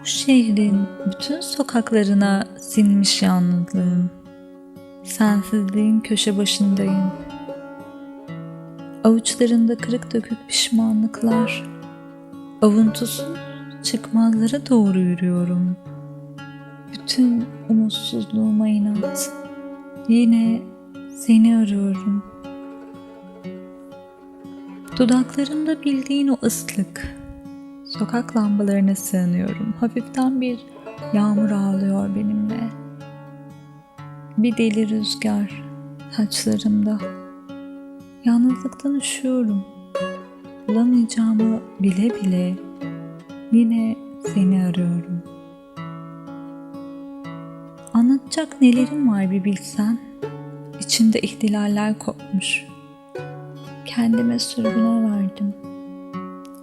Bu şehrin bütün sokaklarına sinmiş yalnızlığım. Sensizliğin köşe başındayım. Avuçlarında kırık dökük pişmanlıklar. Avuntusuz çıkmazlara doğru yürüyorum. Bütün umutsuzluğuma inat. Yine seni arıyorum. Dudaklarımda bildiğin o ıslık. Sokak lambalarına sığınıyorum. Hafiften bir yağmur ağlıyor benimle. Bir deli rüzgar saçlarımda. Yalnızlıktan üşüyorum. Bulamayacağımı bile bile yine seni arıyorum. Anlatacak nelerim var bir bilsen. İçimde ihtilaller kopmuş. Kendime sürgüne verdim.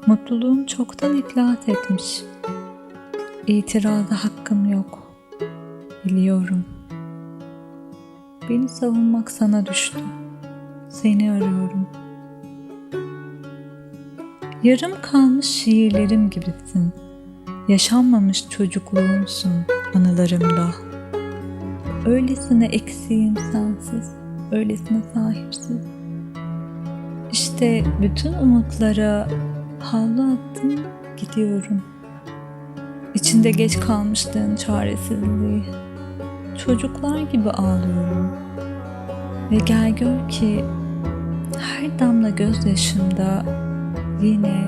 Mutluluğum çoktan iflas etmiş. İtiraza hakkım yok. Biliyorum. Beni savunmak sana düştü. Seni arıyorum. Yarım kalmış şiirlerim gibisin. Yaşanmamış çocukluğumsun anılarımda. Öylesine eksiğim sensiz, öylesine sahipsiz. İşte bütün umutlara havlu attım gidiyorum. İçinde geç kalmışlığın çaresizliği. Çocuklar gibi ağlıyorum. Ve gel gör ki her damla gözyaşımda yine